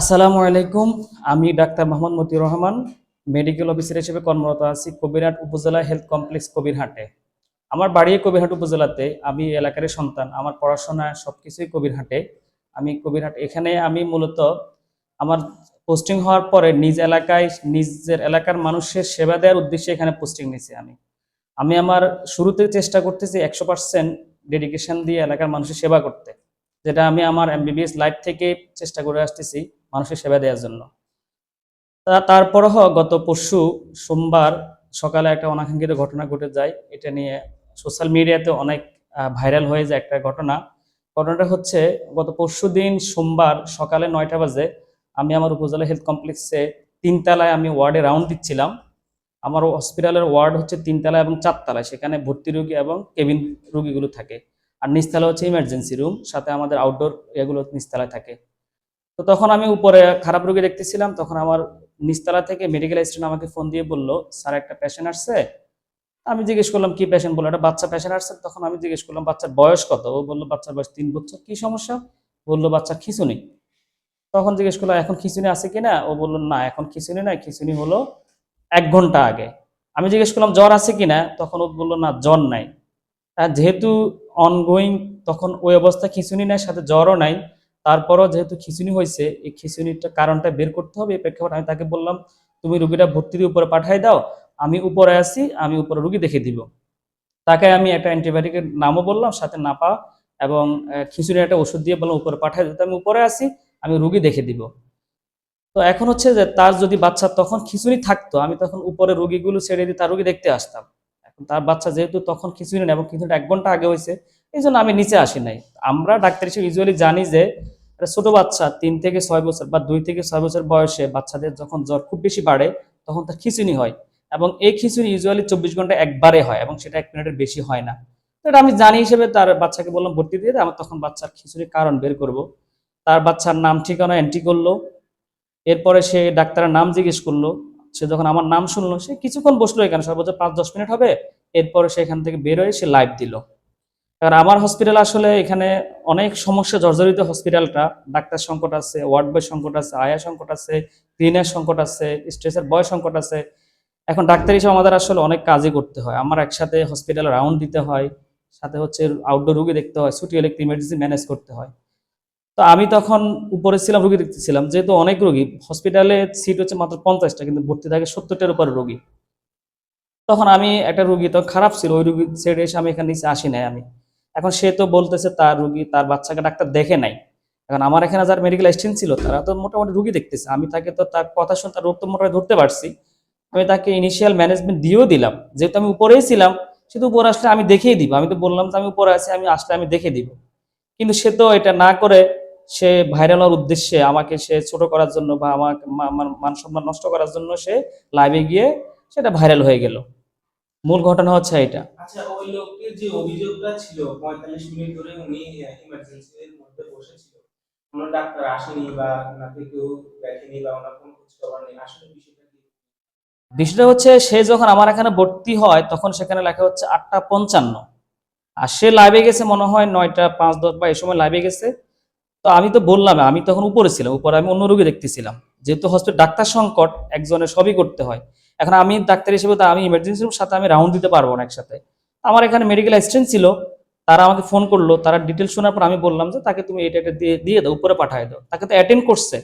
আসসালামু আলাইকুম, আমি doctor Mohammad Matiur Rahman medical officer হিসেবে কর্মরত আছি কবিরহাট উপজেলা হেলথ কমপ্লেক্স কবিরহাটে। আমার বাড়ি কবিরহাট উপজেলাতে, আমি এলাকার সন্তান, আমার পড়াশোনা সবকিছুই কবিরহাটে। আমি কবিরহাট, এখানে আমি মূলত আমার পোস্টিং হওয়ার পরে নিজ এলাকায়, নিজের এলাকার মানুষের সেবা দেওয়ার উদ্দেশ্যে এখানে পোস্টিং নিয়েছি আমি। আমি আমার শুরুতে চেষ্টা করতেছি একশো পার্সেন্ট ডেডিকেশন দিয়ে এলাকার মানুষের সেবা করতে, যেটা আমি আমার এমবিবিএস লাইফ থেকে চেষ্টা করে আসতেছি। মানুষের সেবা দেওয়ার জন্য। তারপরও গত পরশু সোমবার সকালে একটা অনাকাঙ্ক্ষিত ঘটনা ঘটে যায়। এটা নিয়ে সোশ্যাল মিডিয়াতে অনেক ভাইরাল হয়ে যায় একটা ঘটনা। ঘটনাটা হচ্ছে, গত পরশু দিন সোমবার সকালে নয়টা বাজে আমি আমার উপজেলা হেলথ কমপ্লেক্সে তিনতলায় আমি ওয়ার্ডে রাউন্ড দিচ্ছিলাম। আমার হসপিটালের ওয়ার্ড হচ্ছে তিনতলা এবং চারতলায় সেখানে ভর্তি রোগী এবং কেবিন রুগীগুলো থাকে। আর নিচতলা হচ্ছে ইমার্জেন্সি রুম সাথে আমাদের আউটডোর এগুলো নিচতলায় থাকে। তো তখন আমি উপরে খারাপ রোগী দেখতেছিলাম, তখন আমার নিচতলা থেকে মেডিকেল অ্যাসিস্ট্যান্ট আমাকে ফোন দিয়ে বলল, স্যার, একটা পেশেন্ট আসছে। আমি জিজ্ঞেস করলাম, কি পেশেন্ট বলল একটা বাচ্চা পেশেন্ট আসছে। তখন আমি জিজ্ঞেস করলাম, বাচ্চার বয়স কত? ও বলল, বাচ্চার বয়স তিন বছর। কি সমস্যা? বলল বাচ্চা খিচুনি। তখন জিজ্ঞেস করলাম এখন খিচুনি আছে কিনা? ও বলল, না, এখন খিচুনি নাই। খিচুনি হলো এক ঘণ্টা আগে। আমি জিজ্ঞেস করলাম, জ্বর আছে কিনা? তখন ও বলল, না, জ্বর নাই। যেহেতু অনগোয়িং তখন ওই অবস্থা খিচুনি নাই, সাথে জ্বরও নাই তারপরও যেহেতু খিচুনি হয়েছে এই খিচুনিটা কারণটা বের করতে হবে। এই প্রেক্ষাপট আমি তাকে বললাম তুমি রুগীটা ভর্তির উপরে পাঠাই দাও আমি উপরে আসি আমি উপরে রুগী দেখে দিব। তাকে আমি একটা অ্যান্টিবায়োটিকের নামও বললাম সাথে না নাপা এবং আহ, খিচুড়ির একটা ওষুধ দিয়ে বললাম উপরে পাঠাই দিতে আমি উপরে আসি আমি রুগী দেখে দিব। তো এখন হচ্ছে যে তার যদি বাচ্চা তখন খিচুড়ি থাকতো আমি তখন উপরে রুগীগুলো ছেড়ে দিয়ে তার রুগী দেখতে আসতাম। এখন তার বাচ্চা যেহেতু তখন খিচুড়ি নেই এবং খিচুড়ি এক ঘণ্টা আগে হয়েছে এই জন্য আমি নিচে আসি নাই। আমরা ডাক্তার হিসেবে ইউজুয়ালি জানি যে ছোট বাচ্চা তিন থেকে ছয় বছর বা দুই থেকে ছয় বছর বয়সে বাচ্চাদের যখন জ্বর খুব বেশি বাড়ে, তখন তার খিচুনি হয় এবং এই খিচুনি ইউজুয়ালি চব্বিশ ঘণ্টা একবারে হয় এবং সেটা এক মিনিটের বেশি হয় না। এটা আমি জানি হিসেবে তার বাচ্চাকে বললাম, ভর্তি দিয়ে আমার তখন বাচ্চার খিচুড়ির কারণ বের করব। তার বাচ্চার নাম, ঠিকানা এন্ট্রি করল। এরপরে সে ডাক্তারের নাম জিজ্ঞেস করল। সে যখন আমার নাম শুনলো, সে কিছুক্ষণ বসল এখানে, সর্বোচ্চ পাঁচ দশ মিনিট হবে। এরপরে সে এখান থেকে বের হয়ে সে লাইভ দিল। কারণ আমার হসপিটাল আসলে এখানে অনেক সমস্যা জর্জরিত হসপিটালটা ডাক্তার সংকট আছে ওয়ার্ড বয় সংকট আছে, আয়া সংকট আছে ক্লিনার সংকট আছে স্ট্রেসের বয় সংকট আছে। এখন ডাক্তার হিসেবে আমাদের আসলে অনেক কাজই করতে হয়। আমার একসাথে হসপিটালে রাউন্ড দিতে হয়, সাথে হচ্ছে আউটডোর রুগী দেখতে হয়, ছুটি হলে ইমার্জেন্সি ম্যানেজ করতে হয়। তো আমি তখন উপরে ছিলাম, রুগী দেখতেছিলাম যেহেতু অনেক রুগী হসপিটালে সিট হচ্ছে মাত্র পঞ্চাশটা, কিন্তু ভর্তি থাকে সত্তরটার উপরে রুগী। তখন আমি একটা রুগী তো খারাপ ছিল, ওই রুগী ছেড়ে এসে আমি এখানে নিচে আসি নাই আমি। এখন সে তো বলতেছে তার রুগী, তার বাচ্চাকে ডাক্তার দেখে নাই। এখন আমার এখানে যার মেডিকেল অ্যাসিস্ট্যান্ট ছিল, তারা তো মোটামুটি রুগী দেখতেছে। আমি তাকে তো তার কথা শুনে তার রোগ তো মোটামুটি ধরতে পারছি। আমি তাকে ইনিশিয়াল ম্যানেজমেন্ট দিয়েও দিলাম। যেহেতু আমি উপরেই ছিলাম শুধু উপরে আসলে আমি দেখিয়ে দিব। আমি তো বললাম যে আমি উপরে আছি, আমি আসলে আমি দেখে দিব। কিন্তু সে তো এটা না করে সে ভাইরাল হওয়ার উদ্দেশ্যে আমাকে সে ছোট করার জন্য বা আমাকে মান সম্মান নষ্ট করার জন্য সে লাইভে গিয়ে সেটা ভাইরাল হয়ে গেল। মূল ঘটনা হচ্ছে এটা। আচ্ছা ওই লোকটির যে অভিযোগটা ছিল, পঁয়তাল্লিশ মিনিট ধরে উনি ইমার্জেন্সির মধ্যে বসেছিল। কোনো ডাক্তার আসেনি বা ওনাকে কেউ দেখেনি বা ওনার কোনো খোঁজ খবর নেই। আসলে বিষয়টা কি? বিষয়টা হচ্ছে, সে যখন আমার এখানে ভর্তি হয়, তখন সেখানে লেখা হচ্ছে আটটা পঞ্চান্ন। আর সে লাইভে গেছে মনে হয় নয়টা পাঁচ দশ বা এই সময় লাইভে গেছে। তো আমি তো বললাম, আমি তখন উপরে ছিলাম, উপরে আমি অন্য রোগী দেখতেছিলাম। যেহেতু হসপিটাল ডাক্তার সংকট, একজনের সবই করতে হয়। এখন আমি ডাক্তার হিসেবে তো আমি ইমার্জেন্সি রুম সাথে আমি রাউন্ড দিতে পারব না একসাথে। আমার এখানে মেডিকেল অ্যাসিস্ট্যান্ট ছিল, তারা আমাকে ফোন করল, তারা ডিটেল শোনার পর আমি বললাম যে, তাকে তুমি এটা এটা দিয়ে দিয়ে দাও, উপরে পাঠিয়ে দাও। তাকে তো অ্যাটেন্ড করছে।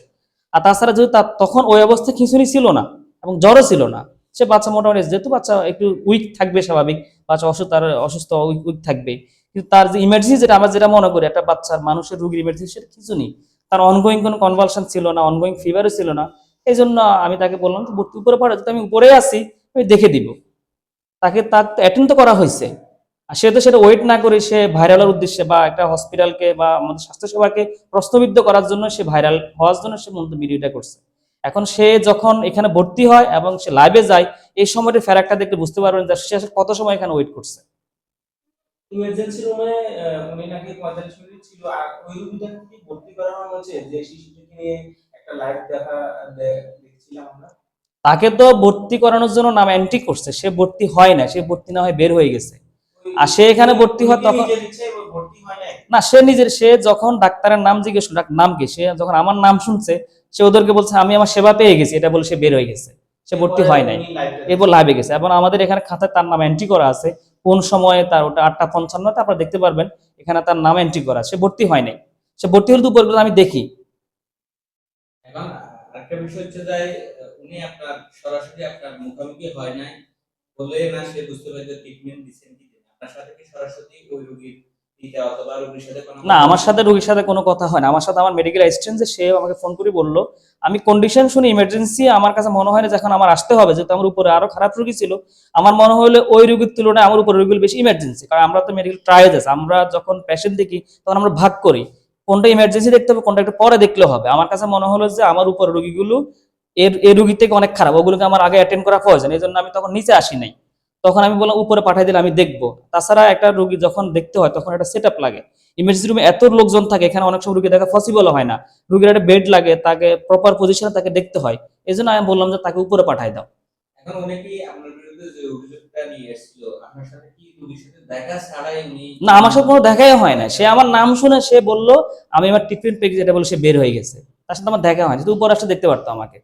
আর তাছাড়া যদি তার তখন ওই অবস্থায় খিঁচুনি ছিল না এবং জ্বরও ছিল না, সে বাচ্চা মোটামুটি, যেহেতু বাচ্চা একটু উইক থাকবে স্বাভাবিক, বাচ্চা অসুস্থ, তার অসুস্থ উইক থাকবে। কিন্তু তার যে ইমার্জেন্সি যেটা আমরা যেটা মনে করি, একটা বাচ্চার মানুষের রোগীর ইমার্জেন্সি সেটা নেই তার অনগোয়িং কোনো কনভালশন ছিল না অনগোয়িং ফিভারও ছিল না। এই জন্য আমি তাকে বললাম ভর্তি উপরে যদি আমি উপরে আসি, আমি দেখে দিব। তাকে তার অ্যাটেন্ড তো করা হয়েছে। আর সে তো সেটা ওয়েট না করে সে ভাইরালের উদ্দেশ্যে বা একটা হসপিটালকে বা আমাদের স্বাস্থ্যসেবাকে প্রশ্নবিদ্ধ করার জন্য সে ভাইরাল হওয়ার জন্য সে মূলত ভিডিওটা করছে। এখন সে যখন এখানে ভর্তি হয় এবং সে লাইভে যায়, এই সময়টা ফেরাকটা দেখলে বুঝতে পারবেন যে সে কত সময় এখানে ওয়েট করছে। ইমার্জেন্সি রুমে উনি নাকি পঁয়তাল্লিশ মিনিট ছিল। আর ওই রুগীটাকে কি ভর্তি করা হয়েছে? যে শিশুটিকে নিয়ে একটা লাইভ দেখা দেখছিলাম আমরা। তাকে তো ভর্তি করানোর জন্য নাম এন্ট্রি করছে। সে ভর্তি হয় না সে ভর্তি না হয় বের হয়ে গেছে। আর সে এখানে ভর্তি হয় তখন- হয় না সে নিজের সে যখন ডাক্তারের নাম জিজ্ঞেস নাম কি? সে যখন আমার নাম শুনছে সে ওদেরকে বলছে আমি আমার সেবা পেয়ে গেছি। এটা বলে সে বের হয়ে গেছে। সে ভর্তি হয় নাই। এরপর লাভে গেছে। এবং আমাদের এখানে খাতায় তার নাম এন্ট্রি করা আছে। কোন সময়ে তার ওটা আটটা পঞ্চান্নতে আপনারা দেখতে পারবেন এখানে তার নাম এন্ট্রি করা। সে ভর্তি হয় নাই। সে ভর্তি হলে তো আমি দেখি। এখন আরেকটা বিষয় হচ্ছে যে উনি আপনার সরাসরি আপনার মুখোমুখি হয় নাই বলে না সে বুঝতে পারছে ট্রিটমেন্ট দিচ্ছেন কি আপনার সাথে কি সরাসরি ওই রোগীর না, আমার সাথে রোগীর সাথে কোনো কথা হয় না। আমার সাথে আমার মেডিকেল অ্যাসিস্ট্যান্ট সে আমাকে ফোন করে বলল, আমি কন্ডিশন শুনে ইমার্জেন্সি আমার কাছে মনে হয় না যখন আমার আসতে হবে, যেহেতু আমার উপরে আরও খারাপ রোগী ছিল। আমার মনে হলো ওই রোগীর তুলনায় আমার উপরে রোগীগুলো বেশি ইমার্জেন্সি কারণ আমরা তো মেডিকেল ট্রায়াল আছে। আমরা যখন পেশেন্ট দেখি, তখন আমরা ভাগ করি। কোনটা ইমার্জেন্সি দেখতে হবে, কোনটা একটু পরে দেখলে হবে। আমার কাছে মনে হলো যে আমার উপরে রোগীগুলো এর এই রোগীর থেকে অনেক খারাপ ওগুলোকে আমার আগে অ্যাটেন্ড করা প্রয়োজন এই জন্য আমি তখন নিচে আসি নাই। তখন আমি বললাম উপরে পাঠিয়ে দিলে আমি দেখব। তাছাড়া একটা রোগী যখন দেখতে হয় তখন একটা সেট লাগে। ইমার্জেন্সি রুমে এত লোকজন থাকে এখানে অনেক সময় রুগী দেখা পসিবল হয় না। রুগীর একটা বেড লাগে তাকে প্রপার পজিশনে তাকে দেখতে হয়। এই জন্য আমি বললাম যে তাকে উপরে পাঠাই দাও। এখন উনি আপনার বিরুদ্ধে যে অভিযোগটা নিয়ে এসেছিল আপনার সাথে কি রোগীর সাথে দেখা ছাড়াই উনি না আমার সাথে কোনো দেখাই হয় না সে আমার নাম শুনে সে বলল আমি আমার ট্রিটমেন্ট পেয়ে যেটা বলে সে বের হয়ে গেছে। তার সাথে আমার দেখা হয় না শুধু উপরে আসতে দেখতে পারতো আমাকে।